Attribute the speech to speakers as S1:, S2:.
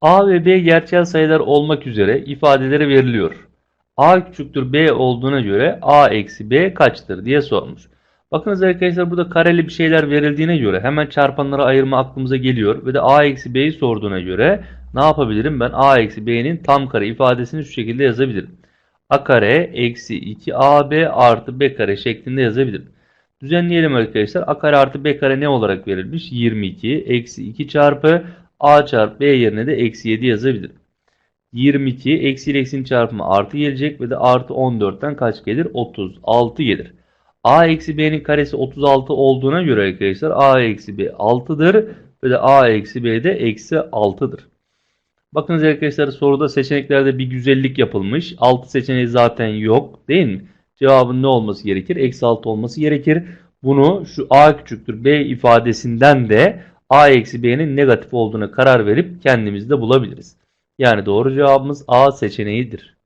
S1: A ve B gerçel sayılar olmak üzere ifadeleri veriliyor. A küçüktür B olduğuna göre A eksi B kaçtır diye sormuş. Bakınız arkadaşlar burada kareli bir şeyler verildiğine göre hemen çarpanlara ayırma aklımıza geliyor. Ve de A eksi B'yi sorduğuna göre ne yapabilirim? Ben A eksi B'nin tam kare ifadesini şu şekilde yazabilirim. A kare eksi 2AB artı B kare şeklinde yazabilirim. Düzenleyelim arkadaşlar. A kare artı B kare ne olarak verilmiş? 22 eksi 2 çarpı A çarpı B yerine de eksi 7 yazabilirim. 22 eksi ile eksinin çarpımı artı gelecek ve de artı 14'ten kaç gelir? 36 gelir. A eksi B'nin karesi 36 olduğuna göre arkadaşlar A eksi B 6'dır ve de A eksi B de eksi 6'dır. Bakınız arkadaşlar soruda seçeneklerde bir güzellik yapılmış. 6 seçeneği zaten yok değil mi? Cevabın ne olması gerekir? Eksi 6 olması gerekir. Bunu şu A küçüktür B ifadesinden de A eksi B'nin negatif olduğuna karar verip kendimiz de bulabiliriz. Yani doğru cevabımız A seçeneğidir.